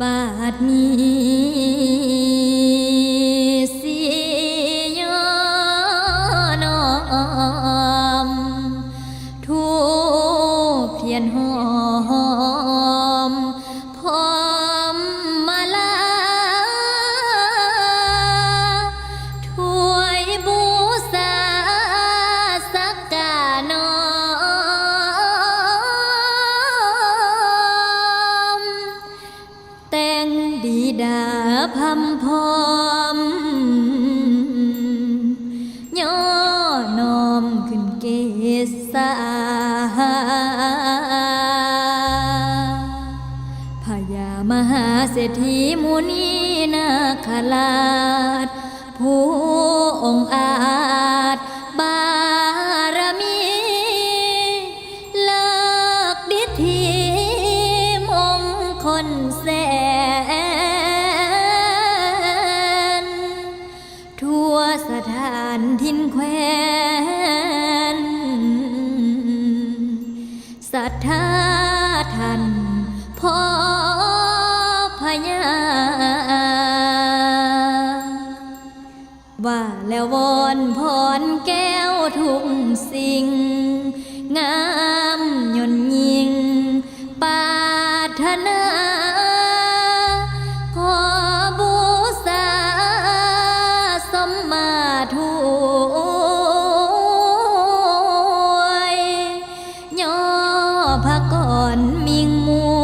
บาดนี้สิยอนอ งดีดาพำพร้อมย่อนอมขึ้นเกษาพญามหาเศรษฐีมุนีนาคราชผู้องอาจบารมีเลิกดิธีมงคลแส ถานทินแควนศรัทธาท่านพ่อพญาว่าแล้ววอนพรแก้วทุกสิ่ง งามยนยิงปารถนา พระก่อนมิงมัว